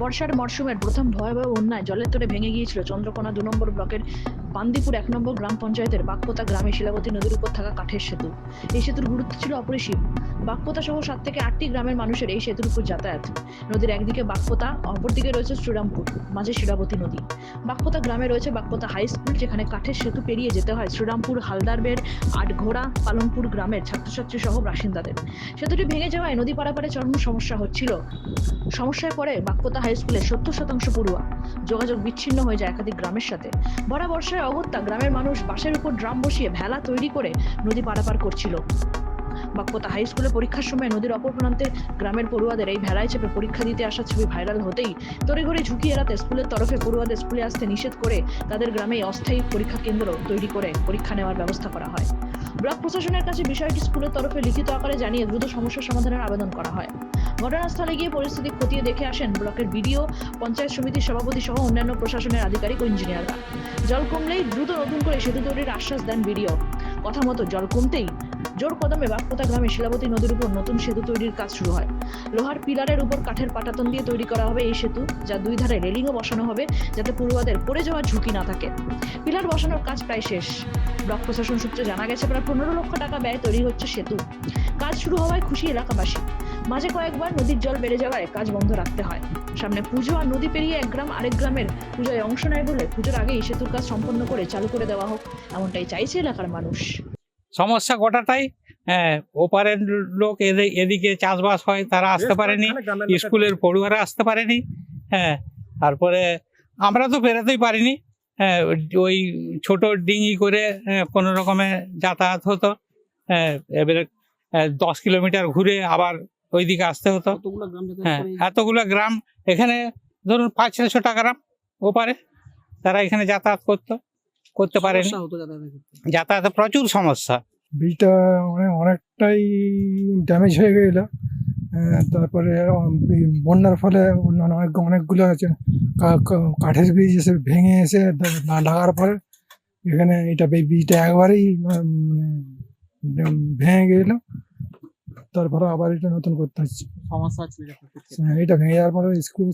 বর্ষার মরশুমের প্রথম ভয়াবহ বন্যায় জলের তোরে ভেঙে গিয়েছিল চন্দ্রকোনা দু নম্বর ব্লকের বান্দিপুর এক নম্বর গ্রাম পঞ্চায়েতের বাগপোতা গ্রামে শিলাবতী নদীর উপর থাকা কাঠের সেতু। এই সেতুর গুরুত্ব ছিল অপরিসীম। বাগপোতা সহ সাত থেকে আটটি গ্রামের মানুষের এই সেতুর উপর যাতায়াত। নদীর একদিকে বাগপোতা, অপরদিকে রয়েছে শ্রীরামপুর, মাঝে শিলাবতী নদী। বাগপোতা গ্রামে রয়েছে বাগপোতা হাই স্কুল, যেখানে কাঠের সেতু পেরিয়ে যেতে হয় শ্রীরামপুর হালদারবের আটঘোড়া, পালনপুর গ্রামের ছাত্রছাত্রী সহ বাসিন্দাদের। সেতুটি ভেঙে যাওয়ায় নদী পারাপারে চরম সমস্যা হচ্ছিল। সমস্যায় পরে বাগপোতা হাই স্কুলের সত্তর শতাংশ পড়ুয়া। যোগাযোগ বিচ্ছিন্ন হয়ে যায় একাধিক গ্রামের সাথে। ভরা বর্ষায় অগত্যা গ্রামের মানুষ বাসের উপর ড্রাম বসিয়ে ভেলা তৈরি করে নদী পারাপার করছিল। বাগপোতা হাই স্কুলে পরীক্ষার সময় নদীর অপর প্রান্তে গ্রামের পড়ুয়াদের এই ভেলায় চেপে পরীক্ষা দিতে আসা ছবি ভাইরাল হতেই তড়িঘড়ি ঝুঁকি এড়াতে স্কুলের তরফে পড়ুয়াদের স্কুলে আসতে নিষেধ করে তাদের গ্রামে অস্থায়ী পরীক্ষা কেন্দ্র তৈরি করে পরীক্ষা নেওয়ার ব্যবস্থা করা হয়। ব্লক প্রশাসনের কাছে বিষয়টি স্কুলের তরফে লিখিত আকারে জানিয়ে দ্রুত সমস্যা সমাধানের আবেদন করা হয়। ঘটনাস্থলে গিয়ে পরিস্থিতি খতিয়ে দেখে আসেন ব্লকের বিডিও, পঞ্চায়েত সমিতির সভাপতি সহ অন্যান্য প্রশাসনের আধিকারিক ও ইঞ্জিনিয়াররা। জল কমলেই দ্রুত নতুন করে সেতু তৈরির আশ্বাস দেন বিডিও। কথা মতো জল কমতেই জোর কদমে বাগপোতা গ্রামে শিলাবতী নদীর উপর নতুন সেতু তৈরির কাজ শুরু হয়। লোহার পিলারের উপর কাঠের পাটাতন দিয়ে তৈরি করা হবে এই সেতু, যা দুই ধারে রেলিংও বসানো হবে যাতে পড়ুয়াদের পড়ে যাওয়ার ঝুঁকি না থাকে। পিলার বসানোর কাজ প্রায় শেষ। ব্লক প্রশাসন সূত্রে জানা গেছে, প্রায় পনেরো লক্ষ টাকা ব্যয় তৈরি হচ্ছে সেতু। কাজ শুরু হওয়ায় খুশি এলাকাবাসী। মাঝে কয়েকবার নদীর জল বেড়ে যাওয়ায় কাজ বন্ধ রাখতে হয়। সামনে পুজো আর নদী পেরিয়ে এক গ্রাম আরেক গ্রামের পুজোয় অংশ নেয় বলে পুজোর আগেই সেতুর কাজ সম্পন্ন করে চালু করে দেওয়া হোক, এমনটাই চাইছে এলাকার মানুষ। সমস্যা গোটাটাই হ্যাঁ ওপারের লোক এদি- এদিকে চাষবাস হয় তারা আসতে পারেনি স্কুলের পড়ুয়ারা আসতে পারেনি হ্যাঁ তারপরে আমরা তো বেরোতেই পারিনি হ্যাঁ ওই ছোট ডিঙি করে হ্যাঁ, কোনো রকমে যাতায়াত হতো হ্যাঁ এবারে হ্যাঁ, দশ কিলোমিটার ঘুরে আবার ওইদিকে আসতে হতো হ্যাঁ এতগুলো গ্রাম এখানে ধরুন পাঁচ ছশো টাকা গ্রাম ওপারে তারা এখানে যাতায়াত করতো করতে পারেনি। যাতায়াতে প্রচুর সমস্যা। ব্রিজটা মানে অনেকটাই ড্যামেজ হয়ে গেল। তারপরে বন্যার ফলে অন্যান্য অনেক অনেকগুলো আছে কাঠের ব্রিজ এসে ভেঙে এসে লাগার পরে এখানে এটা এই ব্রিজটা একবারেই মানে ভেঙে গেল। তারপরে আবার এটা নতুন করতে হচ্ছে। সমস্যা হ্যাঁ, এটা ভেঙে যাওয়ার পরে স্কুলে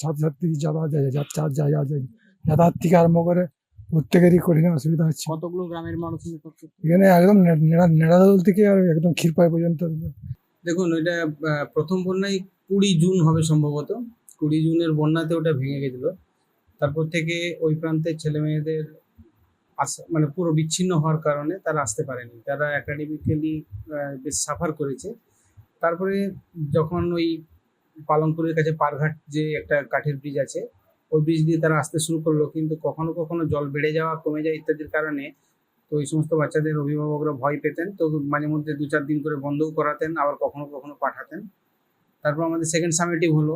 ছাত্রছাত্রী যাতায়াত যায় যাতায়াত যাতায়াত থেকে আরম্ভ করে প্রত্যেকেরই কঠিন অসুবিধা হচ্ছে। কতগুলো গ্রামের মানুষ এখানে একদম নেড়াদোল থেকে আর একদম ক্ষীরপাই পর্যন্ত। দেখুন এটা আহ, প্রথম বন্যায় কুড়ি জুন হবে সম্ভবত। কুড়ি জুনের বন্যাতে ওটা ভেঙে গেছিল। তারপর থেকে ওই প্রান্তের ছেলে মেয়েদের মানে পুরো বিচ্ছিন্ন হওয়ার কারণে তারা আসতে পারেনি। তারা একাডেমিক্যালি বেশ সাফার করেছে। তারপরে যখন ওই পালংপুরের কাছে পারঘাট যে একটা কাঠের ব্রিজ আছে ওই ব্রিজ দিয়ে তারা আসতে শুরু করল। কিন্তু কখনো কখনো জল বেড়ে যাওয়া, কমে যাওয়া ইত্যাদির কারণে তো ওই সমস্ত বাচ্চাদের অভিভাবকরা ভয় পেতেন। তো মাঝে মধ্যে দু চার দিন করে বন্ধও করাতেন, আবার কখনো কখনো পাঠাতেন। তারপর আমাদের সেকেন্ড সামিটিভ হলো।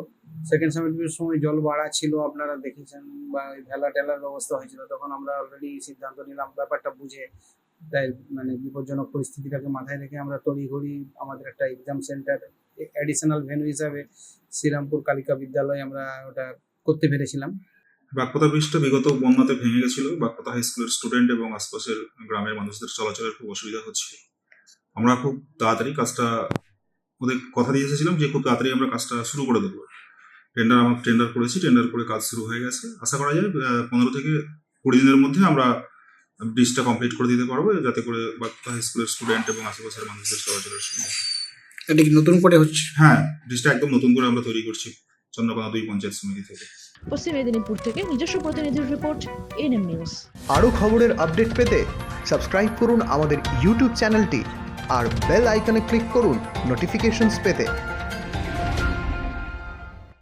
সেকেন্ড সামিটিভের সময় জল বাড়া ছিল, আপনারা দেখেছেন বা ভেলা টেলার ব্যবস্থা হয়েছিল। তখন আমরা অলরেডি সিদ্ধান্ত নিলাম, ব্যাপারটা বুঝে তাই মানে বিপজ্জনক পরিস্থিতিটাকে মাথায় রেখে আমরা তড়িঘড়ি আমাদের একটা এক্সাম সেন্টার অ্যাডিশনাল ভেন্যু হিসাবে শ্রীরামপুর কালিকা বিদ্যালয়ে আমরা ওটা করতে পেরেছিলাম। বাগপতা ব্রিজটা বিগত বন্যাতে ভেঙে গেছিল। বাগপতা হাই স্কুলের স্টুডেন্ট এবং আশপাশের গ্রামের মানুষদের চলাচলের খুব অসুবিধা হচ্ছিল। আমরা খুব তাড়াতাড়ি কাজটা ওদের কথা দিয়ে এসেছিলাম যে খুব তাড়াতাড়ি আমরা কাজটা শুরু করে দেবো। টেন্ডার আমরা টেন্ডার করেছি টেন্ডার করে কাজ শুরু হয়ে গেছে। আশা করা যায় পনেরো থেকে কুড়ি দিনের মধ্যে আমরা ব্রিজটা কমপ্লিট করে দিতে পারব যাতে করে বাগপতা হাই স্কুলের স্টুডেন্ট এবং আশেপাশের মানুষদের চলাচলের সুবিধা এটা কি নতুন করে হচ্ছে? হ্যাঁ ব্রিজটা একদম নতুন করে আমরা তৈরি করছি। চন্দ্রকোনা দুই পঞ্চায়েত সমিতি থেকে। পশ্চিম মেদিনীপুর থেকে নিজস্ব প্রতিনিধির রিপোর্ট এনএম নিউজ আরও খবরের আপডেট পেতে সাবস্ক্রাইব করুন আমাদের ইউটিউব চ্যানেলটি আর বেল আইকনে ক্লিক করুন নোটিফিকেশনস পেতে।